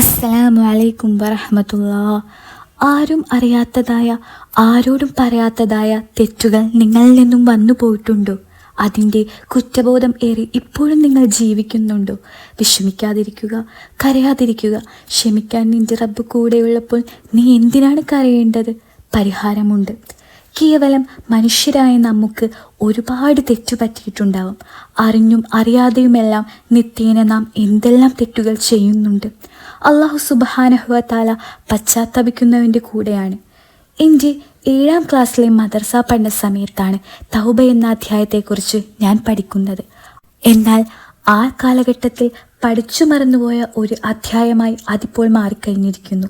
അസ്സലാമു അലൈക്കും വറഹമത്തുള്ള ആരും അറിയാത്തതായ ആരോടും പറയാത്തതായ തെറ്റുകൾ നിങ്ങളിൽ നിന്നും വന്നു പോയിട്ടുണ്ടോ. അതിന്റെ കുറ്റബോധം ഏറി ഇപ്പോഴും നിങ്ങൾ ജീവിക്കുന്നുണ്ടോ. വിഷമിക്കാതിരിക്കുക കരയാതിരിക്കുക. ക്ഷമിക്കാൻ നിന്റെ റബ്ബ് കൂടെയുള്ളപ്പോൾ നീ എന്തിനാണ് കരയേണ്ടത്? പരിഹാരമുണ്ട്. കേവലം മനുഷ്യരായ നമുക്ക് ഒരുപാട് തെറ്റു പറ്റിയിട്ടുണ്ടാവും. അറിഞ്ഞും അറിയാതെയുമെല്ലാം നിത്യേന നാം എന്തെല്ലാം തെറ്റുകൾ ചെയ്യുന്നുണ്ട്. അള്ളാഹു സുബാനഹുവത്താല പശ്ചാത്തപിക്കുന്നവന്റെ കൂടെയാണ്. എന്റെ ഏഴാം ക്ലാസ്സിലെ മദർസ പഠന സമയത്താണ് തൗബ എന്ന അധ്യായത്തെക്കുറിച്ച് ഞാൻ പഠിക്കുന്നത്. എന്നാൽ ആ കാലഘട്ടത്തിൽ പഠിച്ചു മറന്നുപോയ ഒരു അധ്യായമായി അതിപ്പോൾ മാറിക്കഴിഞ്ഞിരിക്കുന്നു.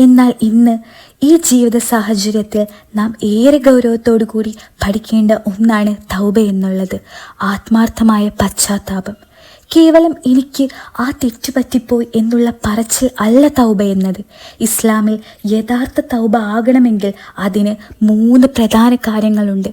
എന്നാൽ ഇന്ന് ഈ ജീവിത സാഹചര്യത്തിൽ നാം ഏറെ ഗൗരവത്തോടു കൂടി പഠിക്കേണ്ട ഒന്നാണ് തൗബ എന്നുള്ളത്. ആത്മാർത്ഥമായ പശ്ചാത്താപം. കേവലം എനിക്ക് ആ തെറ്റുപറ്റിപ്പോയി എന്നുള്ള പറച്ചിൽ അല്ല തൗബ എന്നത്. ഇസ്ലാമിൽ യഥാർത്ഥ തൗബ ആകണമെങ്കിൽ അതിന് മൂന്ന് പ്രധാന കാര്യങ്ങളുണ്ട്.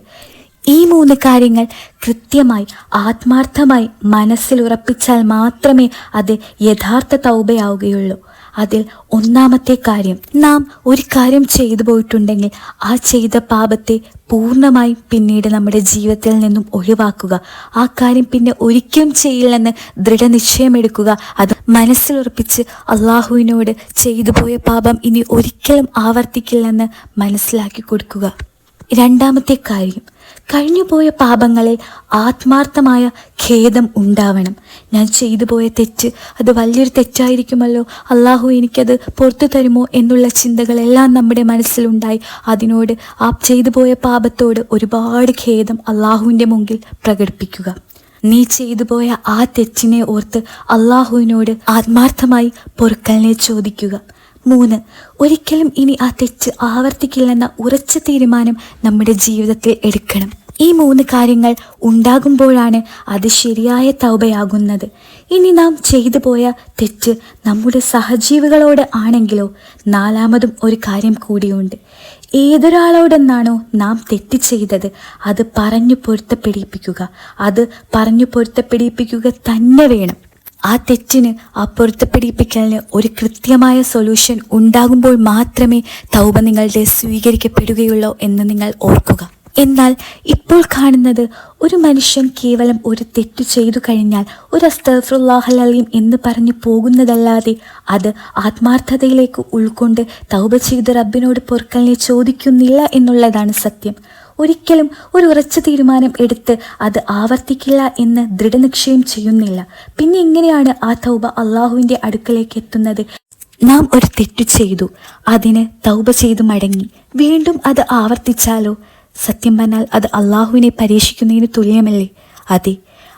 ഈ മൂന്ന് കാര്യങ്ങൾ കൃത്യമായി ആത്മാർത്ഥമായി മനസ്സിൽ ഉറപ്പിച്ചാൽ മാത്രമേ അത് യഥാർത്ഥ തൗബയാവുകയുള്ളൂ. അതിൽ ഒന്നാമത്തെ കാര്യം നാം ഒരു കാര്യം ചെയ്തു പോയിട്ടുണ്ടെങ്കിൽ ആ ചെയ്ത പാപത്തെ പൂർണമായും പിന്നീട് നമ്മുടെ ജീവിതത്തിൽ നിന്നും ഒഴിവാക്കുക. ആ കാര്യം പിന്നെ ഒരിക്കലും ചെയ്യില്ലെന്ന് ദൃഢനിശ്ചയമെടുക്കുക. അത് മനസ്സിലുറപ്പിച്ച് അള്ളാഹുവിനോട് ചെയ്തു പോയ പാപം ഇനി ഒരിക്കലും ആവർത്തിക്കില്ലെന്ന് മനസ്സിലാക്കി കൊടുക്കുക. രണ്ടാമത്തെ കാര്യം. കഴിഞ്ഞുപോയ പാപങ്ങളിൽ ആത്മാർത്ഥമായ ഖേദം ഉണ്ടാവണം. ഞാൻ ചെയ്തു പോയ തെറ്റ് അത് വലിയൊരു തെറ്റായിരിക്കുമല്ലോ? അള്ളാഹു എനിക്കത് പുറത്തു തരുമോ എന്നുള്ള ചിന്തകളെല്ലാം നമ്മുടെ മനസ്സിലുണ്ടായി. അതിനോട് ആ ചെയ്തു പോയ പാപത്തോട് ഒരുപാട് ഖേദം അള്ളാഹുവിന്റെ മുമ്പിൽ പ്രകടിപ്പിക്കുക. നീ ചെയ്തു പോയ ആ തെറ്റിനെ ഓർത്ത് അള്ളാഹുവിനോട് ആത്മാർത്ഥമായി പൊറുക്കലിനെ ചോദിക്കുക. മൂന്ന് ഒരിക്കലും ഇനി ആ തെറ്റ് ആവർത്തിക്കില്ലെന്ന ഉറച്ച തീരുമാനം നമ്മുടെ ജീവിതത്തിൽ എടുക്കണം. ഈ മൂന്ന് കാര്യങ്ങൾ ഉണ്ടാകുമ്പോഴാണ് അത് ശരിയായ തൗബയാകുന്നത്. ഇനി നാം ചെയ്തു പോയ തെറ്റ് നമ്മുടെ സഹജീവികളോട് ആണെങ്കിലോ നാലാമതും ഒരു കാര്യം കൂടിയുണ്ട്. ഏതൊരാളോടെന്നാണോ നാം തെറ്റ് ചെയ്തത് അത് പറഞ്ഞു പൊരുത്തപ്പെടിപ്പിക്കുക. അത് പറഞ്ഞു പൊരുത്തപ്പെടിപ്പിക്കുക തന്നെ വേണം. ആ തെറ്റിന് ആ പൊരുത്തപ്പെടിപ്പിക്കലിന് ഒരു കൃത്യമായ സൊല്യൂഷൻ ഉണ്ടാകുമ്പോൾ മാത്രമേ തൗബ നിങ്ങളുടെ സ്വീകരിക്കപ്പെടുകയുള്ളൂ എന്ന് നിങ്ങൾ ഓർക്കുക. എന്നാൽ ഇപ്പോൾ കാണുന്നത് ഒരു മനുഷ്യൻ കേവലം ഒരു തെറ്റ് ചെയ്തു കഴിഞ്ഞാൽ ഒരു അസ്തഫുല്ലാഹലീം എന്ന് പറഞ്ഞു പോകുന്നതല്ലാതെ അത് ആത്മാർത്ഥതയിലേക്ക് ഉൾക്കൊണ്ട് തൗബ ചെയ്ത് റബ്ബിനോട് പൊറുക്കലിനെ ചോദിക്കുന്നില്ല എന്നുള്ളതാണ് സത്യം. ഒരിക്കലും ഒരു ഉറച്ച തീരുമാനം എടുത്ത് അത് ആവർത്തിക്കില്ല എന്ന് ദൃഢനിശ്ചയം ചെയ്യുന്നില്ല. പിന്നെ എങ്ങനെയാണ് ആ തൗബ അള്ളാഹുവിന്റെ അടുക്കലേക്ക് എത്തുന്നത്? നാം ഒരു തെറ്റു ചെയ്തു. അതിന് തൗബ ചെയ്തു മടങ്ങി. വീണ്ടും അത് ആവർത്തിച്ചാലോ? സത്യം പറഞ്ഞാൽ അത് അള്ളാഹുവിനെ പരീക്ഷിക്കുന്നതിന് തുല്യമല്ലേ? അതെ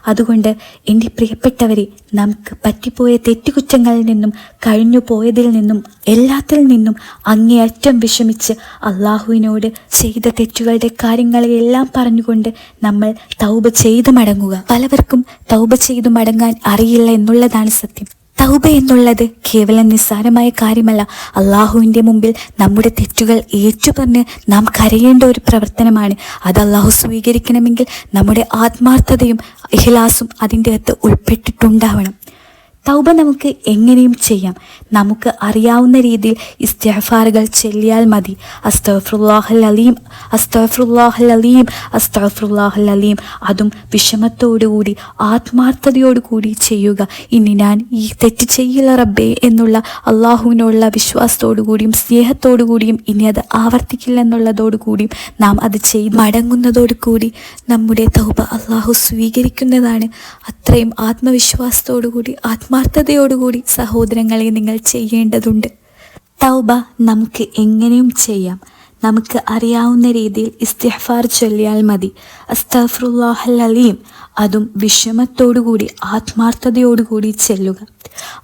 അതുകൊണ്ട് എന്റെ പ്രിയപ്പെട്ടവരെ നമുക്ക് പറ്റിപ്പോയ തെറ്റുകുറ്റങ്ങളിൽ നിന്നും കഴിഞ്ഞു പോയതിൽ നിന്നും എല്ലാത്തിൽ നിന്നും അങ്ങേയറ്റം വിഷമിച്ച് അള്ളാഹുവിനോട് ചെയ്ത തെറ്റുകളുടെ കാര്യങ്ങളെല്ലാം പറഞ്ഞുകൊണ്ട് നമ്മൾ തൗബ ചെയ്തു മടങ്ങുക. പലവർക്കും തൗബ ചെയ്തു മടങ്ങാൻ അറിയില്ല എന്നുള്ളതാണ് സത്യം. തൗബ എന്നുള്ളത് കേവലം നിസ്സാരമായ കാര്യമല്ല. അള്ളാഹുവിന്റെ മുമ്പിൽ നമ്മുടെ തെറ്റുകൾ ഏറ്റുപറഞ്ഞ് നാം കരയേണ്ട ഒരു പ്രവർത്തനമാണ്. അത് അള്ളാഹു സ്വീകരിക്കണമെങ്കിൽ നമ്മുടെ ആത്മാർത്ഥതയും ഇഹ്ലാസും അതിന്റെ അകത്ത് ഉൾപ്പെട്ടിട്ടുണ്ടാവണം. തൗബ നമുക്ക് എങ്ങനെയും ചെയ്യാം. നമുക്ക് അറിയാവുന്ന രീതിയിൽ ഇസ്തിഫാറുകൾ ചെല്ലിയാൽ മതി. അസ്തഫുല്ലാഹൽ അലീം അസ്തഫുല്ലാഹൽ അലീം അസ്തഫുല്ലാഹൽ അലീം അതും വിഷമത്തോടുകൂടി ആത്മാർത്ഥതയോടുകൂടി ചെയ്യുക. ഇനി ഞാൻ ഈ തെറ്റ് ചെയ്യില്ല റബ്ബേ എന്നുള്ള അള്ളാഹുവിനുള്ള വിശ്വാസത്തോടുകൂടിയും സ്നേഹത്തോടുകൂടിയും ഇനി അത് ആവർത്തിക്കില്ല എന്നുള്ളതോടുകൂടിയും നാം അത് ചെയ്ത്. മടങ്ങുന്നതോടുകൂടി നമ്മുടെ തൗബ അള്ളാഹു സ്വീകരിക്കുന്നതാണ്. അത്രയും ആത്മവിശ്വാസത്തോടുകൂടി ആത്മാർത്ഥതയോടുകൂടി സഹോദരങ്ങളെ നിങ്ങൾ ചെയ്യേണ്ടതുണ്ട്. തൗബ നമുക്ക് എങ്ങനെയും ചെയ്യാം. നമുക്ക് അറിയാവുന്ന രീതിയിൽ ഇസ്തിഹ്ഫാർ ചൊല്ലിയാൽ മതി. അസ്തഫറുല്ലാഹൽ അലീം. അതും വിഷമത്തോടുകൂടി ആത്മാർത്ഥതയോടുകൂടി ചെല്ലുക.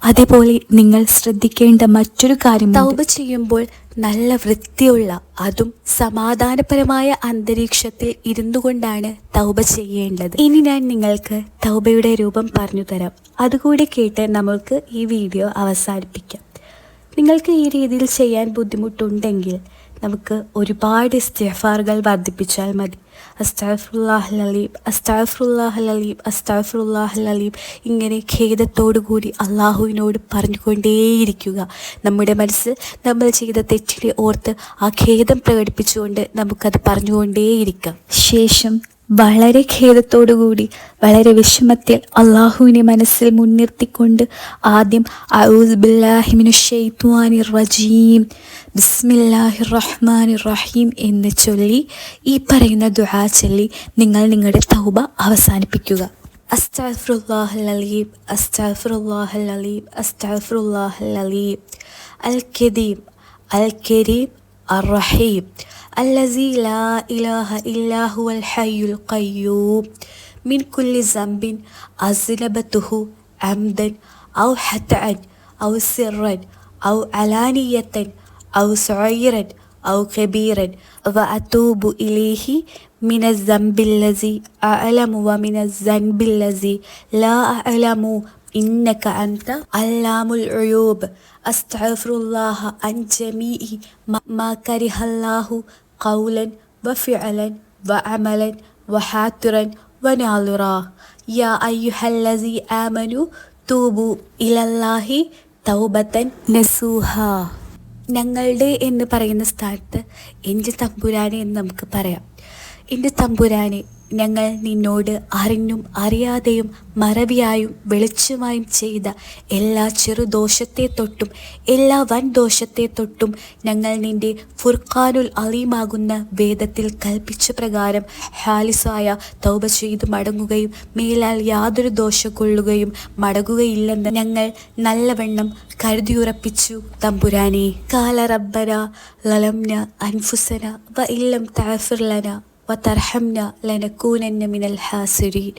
അതേപോലെ നിങ്ങൾ ശ്രദ്ധിക്കേണ്ട മറ്റൊരു കാര്യം തൗബ ചെയ്യുമ്പോൾ നല്ല വൃത്തിയുള്ള അതും സമാധാനപരമായ അന്തരീക്ഷത്തിൽ ഇരുന്നു കൊണ്ടാണ് തൗബ ചെയ്യേണ്ടത്. ഇനി ഞാൻ നിങ്ങൾക്ക് തൗബയുടെ രൂപം പറഞ്ഞു തരാം. അതുകൂടി കേട്ട് നമുക്ക് ഈ വീഡിയോ അവസാനിപ്പിക്കാം. നിങ്ങൾക്ക് ഈ രീതിയിൽ ചെയ്യാൻ ബുദ്ധിമുട്ടുണ്ടെങ്കിൽ നമുക്ക് ഒരുപാട് ഇസ്തിഫാറുകൾ വർദ്ധിപ്പിച്ചാൽ മതി. അസ്താഫുല്ലാഹ് അലീം അസ്താഫുല്ലാഹ് അലീം അസ്താഫുല്ലാഹ് അലീം ഇങ്ങനെ ഖേദത്തോടു കൂടി അള്ളാഹുവിനോട് പറഞ്ഞുകൊണ്ടേയിരിക്കുക. നമ്മുടെ മനസ്സ് നമ്മൾ ചെയ്ത തെറ്റിനെ ഓർത്ത് ആ ഖേദം പ്രകടിപ്പിച്ചുകൊണ്ട് നമുക്കത് പറഞ്ഞുകൊണ്ടേയിരിക്കാം. ശേഷം വളരെ ഖേദത്തോടുകൂടി വളരെ വിഷമത്തിൽ അള്ളാഹുവിനെ മനസ്സിൽ മുൻനിർത്തിക്കൊണ്ട് ആദ്യം ഔദ്ബില്ലാഹിമിനു ഷെയ്ത്വാനി റജീം ബിസ്മില്ലാഹി റഹ്മാൻ റഹീം എന്ന് ചൊല്ലി ഈ പറയുന്ന ദുആ ചൊല്ലി നിങ്ങൾ നിങ്ങളുടെ തൗബ അവസാനിപ്പിക്കുക. അസ്താഫുല്ലാഹൽ അലീം അസ്താഫുല്ലാഹൽ അലീം അസ്താഫുല്ലാഹൽ അലീം അൽ കദീബ് അൽ കരീം അർ റഹീം الذي لا إله إلا هو الحي القيوم. من كل ذنب أذنبته عمدا أو حتعا أو سرا أو علانية أو صغيرا أو كبيرا. وأتوب إليه من الذنب الذي أعلم ومن الذنب الذي لا أعلم. إنك أنت علام العيوب. أستغفر الله عن جميع ما كره الله قولا وفعلا وعملا وحاترا وناظرا يا أيها الذي آمنوا توبوا إلى الله തൗബത്തൻ നസൂഹ ഞങ്ങളുടെ എന്ന് പറയുന്ന സ്ഥലത്ത് എൻ്റെ തമ്പുരാനെ എന്ന് നമുക്ക് പറയാം എന്റെ തമ്പുരാനെ ഞങ്ങൾ നിന്നോട് അറിഞ്ഞും അറിയാതെയും മറവിയായും വെളിച്ചമായും ചെയ്ത എല്ലാ ചെറുദോഷത്തെ തൊട്ടും എല്ലാ വൻ ദോഷത്തെ തൊട്ടും ഞങ്ങൾ നിന്റെ ഫുർഖാനുൽ അലീമാകുന്ന വേദത്തിൽ കൽപ്പിച്ച പ്രകാരം ഹാലിസായ തൗബ ചെയ്ത് മടങ്ങുകയും മേലാൽ യാതൊരു ദോഷം കൊള്ളുകയും മടങ്ങുകയില്ലെന്ന് ഞങ്ങൾ നല്ലവണ്ണം കരുതിയുറപ്പിച്ചു തമ്പുരാനെ. കാല റബ്ബന ലലംന അൻഫുസന വ ഇല്ലം താഫിർലന വതർഹംന ലനക്കൂനന്ന മിനൽ ഹാസിരീൻ.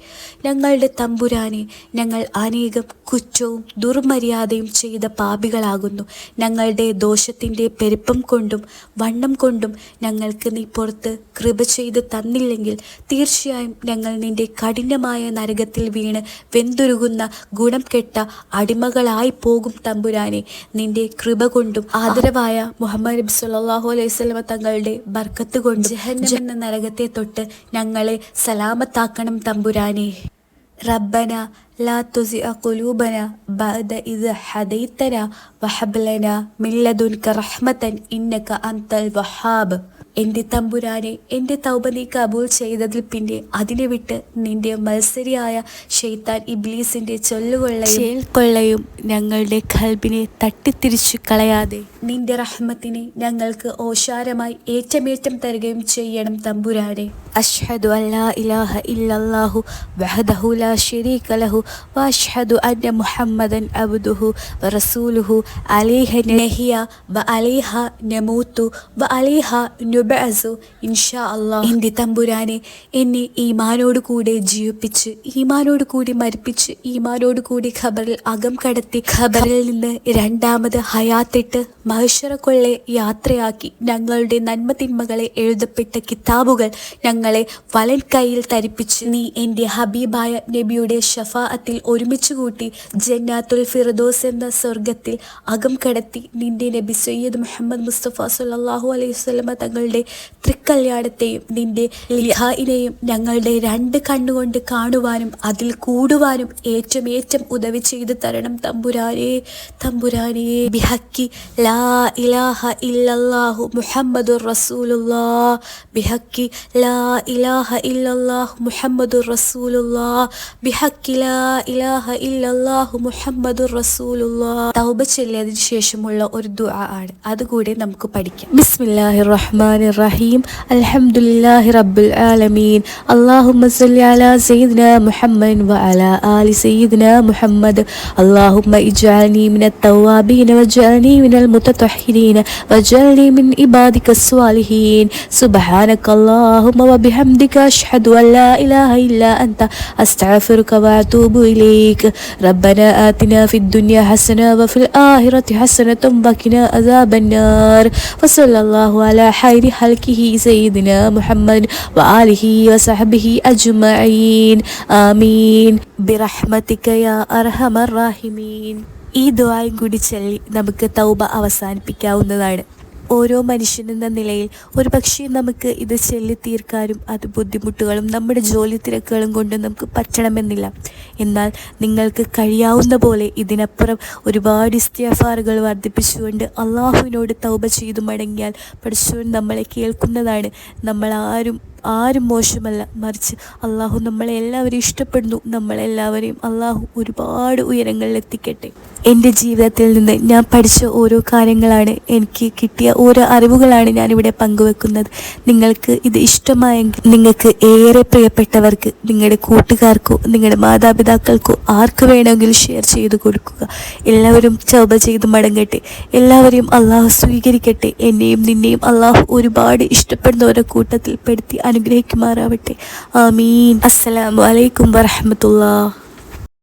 ഞങ്ങളുടെ തമ്പുരാനെ ഞങ്ങൾ അനേകം കുറ്റവും ദുർമര്യാദയും ചെയ്ത പാപികളാകുന്നു. ഞങ്ങളുടെ ദോഷത്തിന്റെ പെരുപ്പം കൊണ്ടും വണ്ണം കൊണ്ടും ഞങ്ങൾക്ക് നീ പുറത്ത് കൃപ ചെയ്ത് തന്നില്ലെങ്കിൽ തീർച്ചയായും ഞങ്ങൾ നിന്റെ കഠിനമായ നരകത്തിൽ വീണ് വെന്തുരുകുന്ന ഗുണം കെട്ട അടിമകളായി പോകും തമ്പുരാനെ. നിന്റെ കൃപ കൊണ്ടും ആദരവായ മുഹമ്മദ് നബി സല്ലാഹു അലൈഹി വസല്ലമ തങ്ങളുടെ ബർക്കത്ത് കൊണ്ട് എന്ന നരകത്തെ തൊട്ട് ഞങ്ങളെ സലാമത്താക്കണം തമ്പുരാനെ. റബ്ബന ലാ തുസിഅ ഖുലൂബന ബഅദ ഇദ് ഹദൈതന വഹബ് ലനാ മിൻ ലദുൻക റഹ്മതൻ ഇന്നക അൻതൽ വഹാബ്. എന്റെ തമ്പുരാനെ എന്റെ തൗബ നീ കബൂൽ ചെയ്തതിൽ പിന്നെ അതിനെ വിട്ട് നിന്റെ മത്സരിയായ ഷെയ്ത്താൻ ഇബ്ലീസിന്റെ ചൊല്ലുകൊള്ളയും ചേൽക്കൊള്ളയും ഞങ്ങളുടെ കൽബിനെ തട്ടിത്തിരിച്ചു കളയാതെ. നിന്റെ റഹ്മത്തിനെ ഞങ്ങൾക്ക് ഓശാരമായി ഏറ്റമേറ്റം തരികയും ചെയ്യണം തമ്പുരാനെ. അഷ്ഹദു അല്ലാ ഇലാഹ ഇല്ലല്ലാഹു വഹദഹു ലാ ശരീക ലഹു വഅഷ്ഹദു അന്ന മുഹമ്മദൻ അബ്ദുഹു നഹിയ വ അലൈഹ നമൂത്തു വ അലൈഹ നുബഅസു ഇൻഷാ അല്ലാഹ് എന്റെ തമ്പുരാനെ എന്നെ ഈമാനോട് കൂടെ ജീവിപ്പിച്ച് ഈമാനോട് കൂടി മരിപ്പിച്ച് ഈമാനോട് കൂടി ഖബറിൽ അകം കടത്തി ഖബറിൽ നിന്ന് രണ്ടാമത് ഹയാത്തിട്ട് മഹേശ്വരക്കൊള്ളെ യാത്രയാക്കി ഞങ്ങളുടെ നന്മ തിന്മകളെ എഴുതപ്പെട്ട കിതാബുകൾ ഞങ്ങളെ വലൻ കയ്യിൽ തരിപ്പിച്ച് നീ എന്റെ ഹബീബായ നബിയുടെ ഷഫാഅത്തിൽ ഒരുമിച്ച് കൂട്ടി ജന്നാത്തുൽ ഫിറദോസ് എന്ന സ്വർഗത്തിൽ അകം കടത്തി നിന്റെ നബി സയ്യിദ് മുഹമ്മദ് മുസ്തഫ സല്ലല്ലാഹു അലൈഹി വസല്ലമ തങ്ങളുടെ തൃക്കല്യാണത്തെയും നിന്റെ ലിഹായിനെയും ഞങ്ങളുടെ രണ്ട് കണ്ണുകൊണ്ട് കാണുവാനും അതിൽ കൂടുവാനും ഏറ്റവും ഏറ്റവും ഉദവി ചെയ്തു തരണം തമ്പുരാനെ തമ്പുരാനെ. ബിഹക്കി ലാ ഇലാഹ ഇല്ലല്ലാഹു മുഹമ്മദുർ റസൂലുള്ളാ. ബിഹക്കി ലാ ഇലാഹ ഇല്ലല്ലാഹ് മുഹമ്മദുർ റസൂലുള്ള ബിഹക്കി ലാ ഇലാഹ ഇല്ലല്ലാഹ് മുഹമ്മദുർ റസൂലുള്ള തൗബ ചൊല്ലിയതിനു ശേഷമുള്ള ഒരു ദുആ ആണ്. അതുകൂടി നമുക്ക് പഠിക്കാം. ബിസ്മില്ലാഹിർ റഹ്മാനിർ റഹീം അൽഹംദുലില്ലാഹി റബ്ബിൽ ആലമീൻ. അല്ലാഹുമ്മ സല്ലി അലാ സയ്യിദിന മുഹമ്മദ് വ അലാ ആലി സയ്യിദിന മുഹമ്മദ്. അല്ലാഹുമ്മ ഇജ്അൽനി മിനത് തവാബീന വജ്അൽനി മിനൽ മുതത്തഹിരീന വജ്അൽനി മിൻ ഇബാദിക സ്വാലിഹീൻ. സുബ്ഹാനക അല്ലാഹുമ്മ وبحمدك أشهد أن لا إله إلا أنت أستغفرك وأتوب إليك ربنا آتنا في الدنيا حسنة وفي الآخرة حسنة وقنا عذاب النار وصلى الله على خير خلقه سيدنا محمد وآله وصحبه أجمعين آمين برحمتك يا أرحم الراحمين ഈ ദുആയും കൂടി ചൊല്ലി നമുക്ക് തൗബ അവസാനിപ്പിക്കാവുന്നതാണ് ഓരോ മനുഷ്യനെന്ന നിലയിൽ ഒരു പക്ഷേ നമുക്ക് ഇത് ചെല്ലിത്തീർക്കാനും അത് ബുദ്ധിമുട്ടുകളും നമ്മുടെ ജോലി തിരക്കുകളും കൊണ്ട് നമുക്ക് പറ്റണമെന്നില്ല. എന്നാൽ നിങ്ങൾക്ക് കഴിയാവുന്ന പോലെ ഇതിനപ്പുറം ഒരുപാട് ഇസ്തിയഫാറുകൾ വർദ്ധിപ്പിച്ചുകൊണ്ട് അള്ളാഹുവിനോട് തൗബ ചെയ്തു മടങ്ങിയാൽ പഠിച്ചവൻ നമ്മളെ കേൾക്കുന്നതാണ്. നമ്മൾ ആരും ആരും മോശമല്ല. മറിച്ച് അള്ളാഹു നമ്മളെ എല്ലാവരെയും ഇഷ്ടപ്പെടുന്നു. നമ്മളെല്ലാവരെയും അള്ളാഹു ഒരുപാട് ഉയരങ്ങളിൽ എത്തിക്കട്ടെ. എന്റെ ജീവിതത്തിൽ നിന്ന് ഞാൻ പഠിച്ച ഓരോ കാര്യങ്ങളാണ് എനിക്ക് കിട്ടിയ ഓരോ അറിവുകളാണ് ഞാനിവിടെ പങ്കുവെക്കുന്നത്. നിങ്ങൾക്ക് ഇത് ഇഷ്ടമായെങ്കിൽ നിങ്ങൾക്ക് ഏറെ പ്രിയപ്പെട്ടവർക്ക് നിങ്ങളുടെ കൂട്ടുകാർക്കോ നിങ്ങളുടെ മാതാപിതാക്കൾക്കോ ആർക്ക് വേണമെങ്കിലും ഷെയർ ചെയ്ത് കൊടുക്കുക. എല്ലാവരും ചൗബ ചെയ്ത് മടങ്ങട്ടെ. എല്ലാവരെയും അള്ളാഹു സ്വീകരിക്കട്ടെ. എന്നെയും നിന്നെയും അള്ളാഹു ഒരുപാട് ഇഷ്ടപ്പെടുന്നവരുടെ കൂട്ടത്തിൽ പെടുത്തി അനുഗ്രഹിക്കുമാറാവട്ടെ. ആമീൻ. അസ്സലാമു അലൈക്കും വറഹമത്തുള്ള